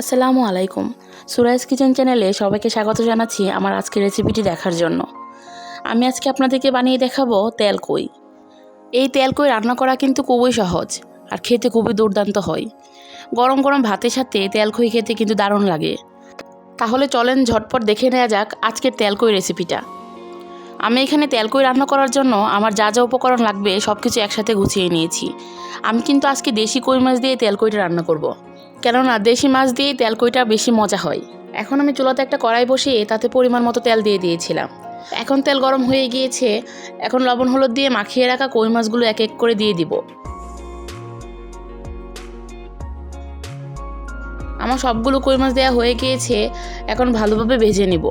আসসালামু আলাইকুম। সুরাইজ কিচেন চ্যানেলে সবাইকে স্বাগত জানাচ্ছি আমার আজকের রেসিপিটি দেখার জন্য। আমি আজকে আপনাদেরকে বানিয়ে দেখাবো তেল কই। এই তেল কই রান্না করা কিন্তু খুবই সহজ আর খেতে খুবই দুর্দান্ত হয়। গরম গরম ভাতের সাথে তেল কই খেতে কিন্তু দারুণ লাগে। তাহলে চলেন ঝটপট দেখে নেওয়া যাক আজকের তেল কই রেসিপিটা। আমি এখানে তেল কই রান্না করার জন্য আমার যা যা উপকরণ লাগবে সব কিছু একসাথে গুছিয়ে নিয়েছি। আমি কিন্তু আজকে দেশি কই মাছ দিয়ে তেল কইটা রান্না করব। কেননা দেশি মাছ দিয়ে তেল কইটা বেশি মজা হয়। এখন আমি চুলাতে একটা কড়াই বসিয়ে তাতে পরিমাণ মতো তেল দিয়ে দিয়েছিলাম। এখন তেল গরম হয়ে গিয়েছে, এখন লবণ হলুদ দিয়ে মাখিয়ে রাখা কই মাছগুলো এক এক করে দিয়ে দিব। আমার সবগুলো কই মাছ দেওয়া হয়ে গিয়েছে, এখন ভালোভাবে ভেজে নিব।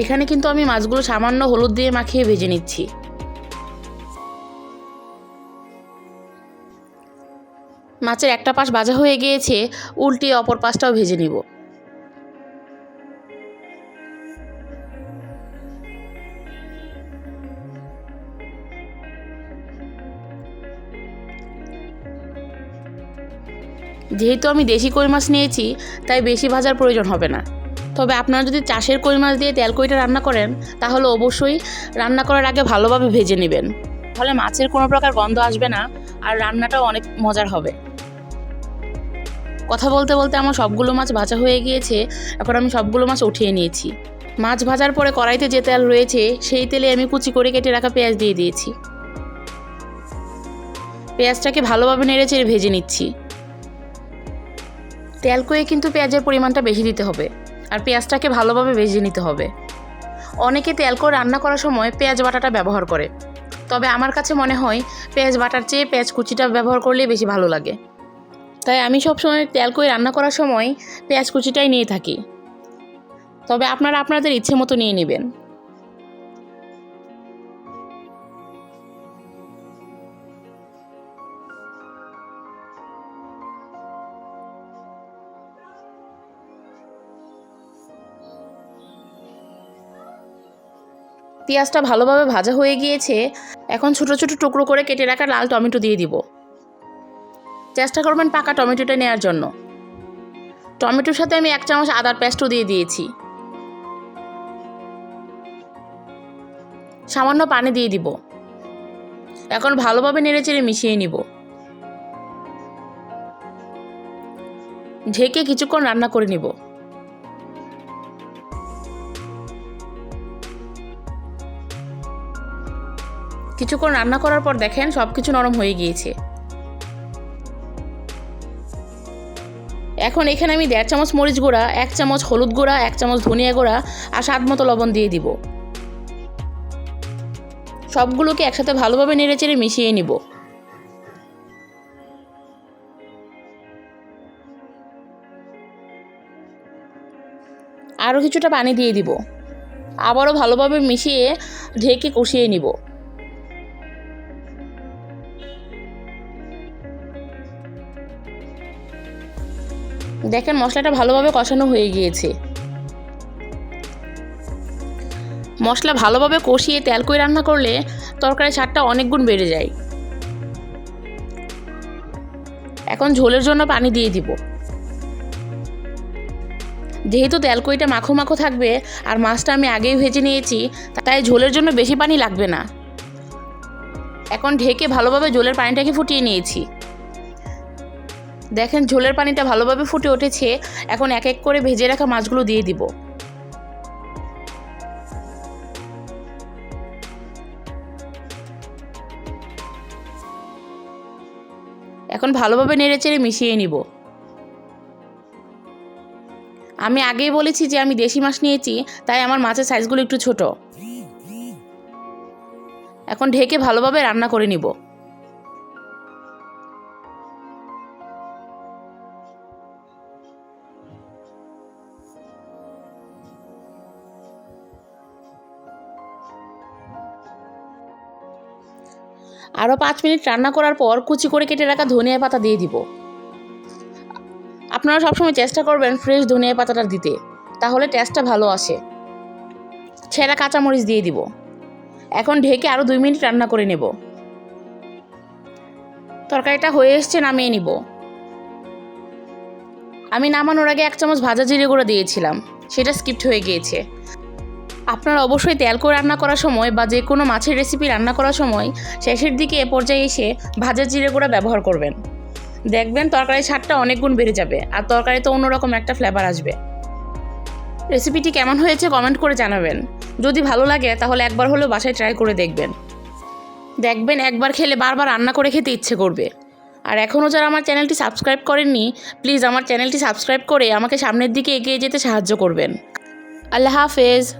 এখানে কিন্তু আমি মাছগুলো সামান্য হলুদ দিয়ে মাখিয়ে ভেজে নিচ্ছি। মাছের একটা পাশ ভাজা হয়ে গিয়েছে উল্টিয়ে অপর পাশটাও ভেজে নিব। যেহেতু আমি দেশি কই মাছ নিয়েছি, তাই বেশি ভাজার প্রয়োজন হবে না। তবে আপনারা যদি চাষের কই মাছ দিয়ে তেল কইটা রান্না করেন, তাহলে অবশ্যই রান্না করার আগে ভালোভাবে ভেজে নেবেন। তাহলে মাছের কোনো প্রকার গন্ধ আসবে না, আর রান্নাটাও অনেক মজার হবে। কথা বলতে বলতে আমার সবগুলো মাছ ভাজা হয়ে গিয়েছে, এখন আমি সবগুলো মাছ উঠিয়ে নিয়েছি। মাছ ভাজার পরে কড়াইতে যে তেল রয়েছে, সেই তেলে আমি কুচি করে কেটে রাখা পেঁয়াজ দিয়ে দিয়েছি। পেঁয়াজটাকে ভালোভাবে নেড়ে চেড়ে ভেজে নিচ্ছি। তেল কয়ে কিন্তু পেঁয়াজের পরিমাণটা বেশি দিতে হবে। আর পেঁয়াজটাকে ভালোভাবে ভেজে নিতে হবে। অনেকে তেল করে রান্না করার সময় পেঁয়াজ বাটাটা ব্যবহার করে। তবে আমার কাছে মনে হয় পেঁয়াজ বাটার চেয়ে পেঁয়াজ কুচিটা ব্যবহার করলে বেশি ভালো লাগে। তাই আমি সবসময় করে রান্না করার সময় পেঁয়াজ কুচিটাই নিয়ে থাকি। তবে আপনারা আপনাদের ইচ্ছে মতো নিয়ে নেবেন। পেঁয়াজটা ভালোভাবে ভাজা হয়ে গিয়েছে, এখন ছোটো ছোটো টুকরো করে কেটে রাখা লাল টমেটো দিয়ে দিব। চেষ্টা করবেন পাকা টমেটোটা নেওয়ার জন্য। টমেটোর সাথে আমি এক চামচ আদার পেস্টও দিয়ে দিয়েছি। সামান্য পানি দিয়ে দিব। এখন ভালোভাবে নেড়ে চেড়ে মিশিয়ে নিব। ঢেকে কিছুক্ষণ রান্না করে নিব। কিছুক্ষণ রান্না করার পর দেখেন সব কিছু নরম হয়ে গিয়েছে। এখন এখানে আমি দেড় চামচ মরিচ গুঁড়া, এক চামচ হলুদ গুঁড়া, এক চামচ ধনিয়া গুঁড়া আর স্বাদ মতো লবণ দিয়ে দিব। সবগুলোকে একসাথে ভালোভাবে নেড়ে চেড়ে মিশিয়ে নিব। আরও কিছুটা পানি দিয়ে দিব। আবারও ভালোভাবে মিশিয়ে ঢেকে কষিয়ে নিব। দেখেন, মশলাটা ভালোভাবে কষানো হয়ে গিয়েছে। মশলা ভালোভাবে কষিয়ে তেল কই রান্না করলে তরকারির স্বাদটা অনেক গুণ বেড়ে যায়। এখন ঝোলের জন্য পানি দিয়ে দিব। যেহেতু তেলকইটা মাখো মাখো থাকবে আর মাছটা আমি আগেই ভেজে নিয়েছি, তাই ঝোলের জন্য বেশি পানি লাগবে না। এখন ঢেকে ভালোভাবে ঝোলের পানিটাকে ফুটিয়ে নিয়েছি। দেখেন, ঝোলের পানিটা ভালোভাবে ফুটে উঠেছে। এখন এক এক করে ভেজে রাখা মাছগুলো দিয়ে দিব। এখন ভালোভাবে নেড়ে চেড়ে মিশিয়ে নিব। আমি আগেই বলেছি যে আমি দেশি মাছ নিয়েছি, তাই আমার মাছের সাইজগুলো একটু ছোট। এখন ঢেকে ভালোভাবে রান্না করে নিব। আরও পাঁচ মিনিট রান্না করার পর কুচি করে কেটে রাখা ধনিয়া পাতা দিয়ে দিব। আপনারা সবসময় চেষ্টা করবেন ফ্রেশ ধনিয়া পাতাটা দিতে, তাহলে টেস্টটা ভালো আসে। ছেঁড়া কাঁচামরিচ দিয়ে দিব। এখন ঢেকে আরও দুই মিনিট রান্না করে নেব। তরকারিটা হয়ে এসছে, নামিয়ে নিব। আমি নামানোর আগে এক চামচ ভাজা জিরে গুঁড়ো দিয়েছিলাম, সেটা স্কিপ্ট হয়ে গিয়েছে। আপনারা অবশ্যই তেল করে রান্না করার সময় বা যে কোনো মাছের রেসিপি রান্না করার সময় শেষের দিকে এ পর্যায়ে এসে ভাজা জিরে গুঁড়া ব্যবহার করবেন। দেখবেন তরকারির স্বাদটা অনেক গুণ বেড়ে যাবে আর তরকারিতে অন্যরকম একটা ফ্লেভার আসবে। রেসিপিটি কেমন হয়েছে কমেন্ট করে জানাবেন। যদি ভালো লাগে তাহলে একবার হলেও বাসায় ট্রাই করে দেখবেন। দেখবেন একবার খেলে বারবার রান্না করে খেতে ইচ্ছে করবে। আর এখনও যারা আমার চ্যানেলটি সাবস্ক্রাইব করেননি প্লিজ আমার চ্যানেলটি সাবস্ক্রাইব করে আমাকে সামনের দিকে এগিয়ে যেতে সাহায্য করবেন। আল্লাহ হাফেজ।